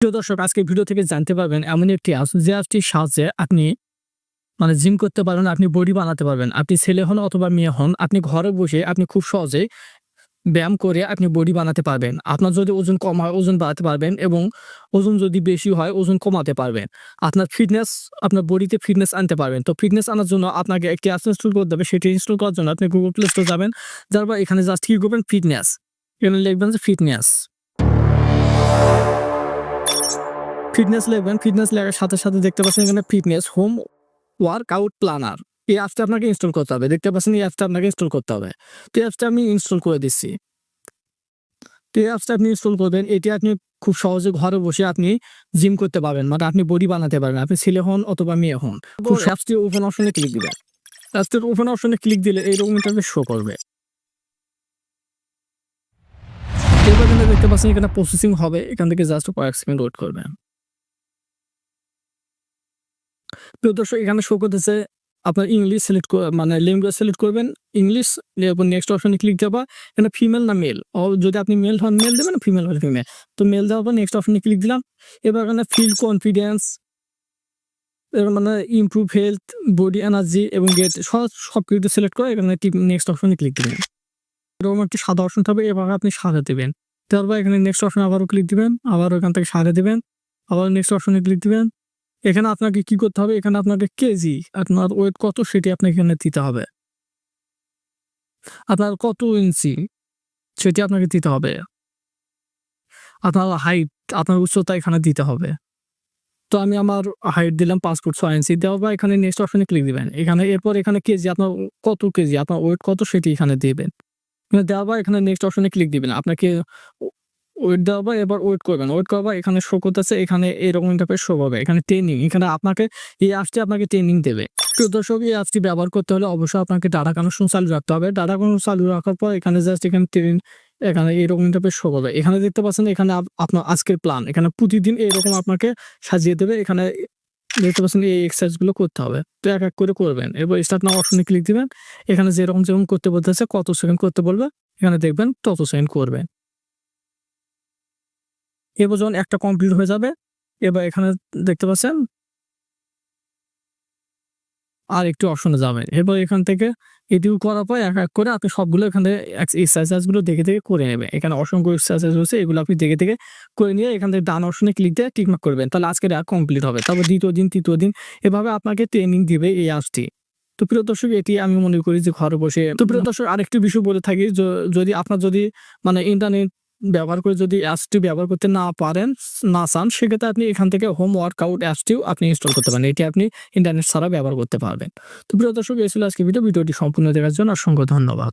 প্রিয় দর্শক, আজকে ভিডিও থেকে জানতে পারবেন এমন একটি অ্যাপ যে অ্যাপটির সাহায্যে আপনি মানে জিম করতে পারবেন, আপনি বডি বানাতে পারবেন। আপনি ছেলে হন অথবা মেয়ে হন, আপনি ঘরে বসে আপনি খুব সহজে ব্যায়াম করে আপনি বডি বানাতে পারবেন। আপনার যদি ওজন কম হয়, ওজন বাড়াতে পারবেন এবং ওজন যদি বেশি হয়, ওজন কমাতে পারবেন। আপনার ফিটনেস, আপনার বডিতে ফিটনেস আনতে পারবেন। তো ফিটনেস আনার জন্য আপনাকে একটি অ্যাপ ইনস্টল করতে হবে, সেটি ইনস্টল করার জন্য আপনি গুগল প্লে স্টোর যাবেন। যারপর এখানে জাস্ট কি করবেন? ফিটনেস। এখানে লিখবেন যে ফিটনেস। ফিটনেস লিখবেন ফিটনেস লেখার সাথে সাথে দেখতে পাচ্ছেন এখানে ফিটনেস হোম ওয়ার্কআউট প্ল্যানার এই অ্যাপটা আপনাকে ইনস্টল করতে হবে। দেখতে পাচ্ছেন এই অ্যাপটা আপনাকে ইনস্টল করতে হবে। তো এই অ্যাপটা আমি ইনস্টল করে দিচ্ছি। তো এই অ্যাপসটা আপনি ইনস্টল করবেন। এটি আপনি খুব সহজে ঘরে বসে আপনি জিম করতে পারবেন। মানে আপনি বডি বানাতে পারবেন। আপনি ছেলে হন অথবা মেয়ে হন। খুব অ্যাপসটি ওপেন অপশনে ক্লিক দিবেন। অ্যাপসটির ওপেন অপশনে ক্লিক দিলে এইরকম ইন্টারফেস শো করবে। এবার দেখতে পাচ্ছেন এখানে প্রসেসিং হবে। এখান থেকে জাস্ট কয়েক সেকেন্ড ওয়েট করবেন। প্রিয় দর্শক, এখানে শো করতেছে আপনার ইংলিশ সিলেক্ট মানে ল্যাঙ্গুয়েজ সিলেক্ট করবেন। ইংলিশ নেক্সট অপশনে ক্লিক দেওয়া এখানে ফিমেল না মেল যদি আপনি মেল হন মেল দেবেন ফিমেল হলে ফিমেল তো মেল দেওয়ার পর নেক্সট অপশনে ক্লিক দিলাম। এবার এখানে ফিল কনফিডেন্স এবার মানে ইমপ্রুভ হেলথ বডি এনার্জি এবং গেট সব সব কিছু সিলেক্ট করে এখানে নেক্সট অপশনে ক্লিক দিবেন। এরকম একটি সাদা অপশন থাকবে এবার আপনি সাদা দেবেন। তারপর এখানে নেক্সট অপশনে আবারও ক্লিক দিবেন, আবার ওখান থেকে সাদা দেবেন, আবার নেক্সট অপশনে ক্লিক দিবেন। এখানে আপনাকে কি করতে হবে? এখানে আপনাকে কেজি আপনার ওয়েট কত সেটি আপনাকে এখানে দিতে হবে। আপনার কত ইঞ্চি সেটি আপনাকে দিতে হবে। আপনার হাইট আপনার উচ্চতা এখানে দিতে হবে। তো আমি আমার হাইট দিলাম পাঁচ ফুট ছয় ইঞ্চি দেওয়া বা এখানে নেক্সট অপশানে ক্লিক দিবেন। এখানে এরপর এখানে কেজি আপনার কত কেজি আপনার ওয়েট কত সেটি এখানে দিবেন। দেওয়া বা এখানে নেক্সট অপশানে ক্লিক দিবেন। আপনাকে ওয়েট দেওয়া এবার ওয়েট করবেন। ওয়েট করা এখানে শো করতেছে, এখানে এরকম ইন্টারফেস শো হবে। এখানে ট্রেনিং এখানে আপনাকে, এই অ্যাপসটি আপনাকে ট্রেনিং দেবে। প্রিয় দর্শক, এই অ্যাপসটি ব্যবহার করতে হলে অবশ্যই আপনাকে ডাটা কানেকশন চালু রাখতে হবে। ডাটা কানেকশন চালু রাখার পর এখানে জাস্ট এখানে ট্রেন এখানে এরকম ইন্টারফেস শো করবে এখানে দেখতে পাচ্ছেন, এখানে আপ- আপনার আজকের প্ল্যান এখানে প্রতিদিন এরকম আপনাকে সাজিয়ে দেবে। এখানে দেখতে পাচ্ছেন, এই এক্সারসাইজগুলো করতে হবে। তো এক এক করে করবেন। এরপর স্টার্ট নাও অপশনে ক্লিক দিবেন। এখানে যেরকম যেরকম করতে বলতেছে, কত সেকেন্ড করতে বলবে, এখানে দেখবেন তত সেকেন্ড করবেন এবার যখন একটা কমপ্লিট হয়ে যাবে। এবার এখানে দেখতে পাচ্ছেন? আর একটু অপশনে যাবেন এবার এখান থেকে এটিও করার পর এক এক করে আপনি সবগুলো এখানে এক্সারসাইজগুলো দেখে দেখে করে নেবেন। এখানে অসংখ্য এক্সারসাইজ রয়েছে, এগুলো আপনি দেখে দেখে করে নিয়ে এখান থেকে ডান অপশনে ক্লিক দিয়ে টিকমার্ক করবেন। তাহলে আজকের আর কমপ্লিট হবে। তারপর দ্বিতীয় দিন, তৃতীয় দিন এভাবে আপনাকে ট্রেনিং দিবে এই অ্যাপসটি তো প্রিয় দর্শক, এটি আমি মনে করি যে ঘরে বসে তো প্রিয় দর্শক, আরেকটি বিষয় বলে থাকি যদি আপনার যদি মানে ইন্টারনেট ব্যবহার করে যদি অ্যাপসটি ব্যবহার করতে না পারেন, না চান, সেক্ষেত্রে আপনি এখান থেকে হোম ওয়ার্কআউট অ্যাপসটিও আপনি ইনস্টল করতে পারেন। এটি আপনি ইন্টারনেট ছাড়া ব্যবহার করতে পারবেন। তো প্রিয় দর্শক ছিল আজকে ভিডিও ভিডিওটি সম্পূর্ণ দেখার জন্য অসংখ্য ধন্যবাদ।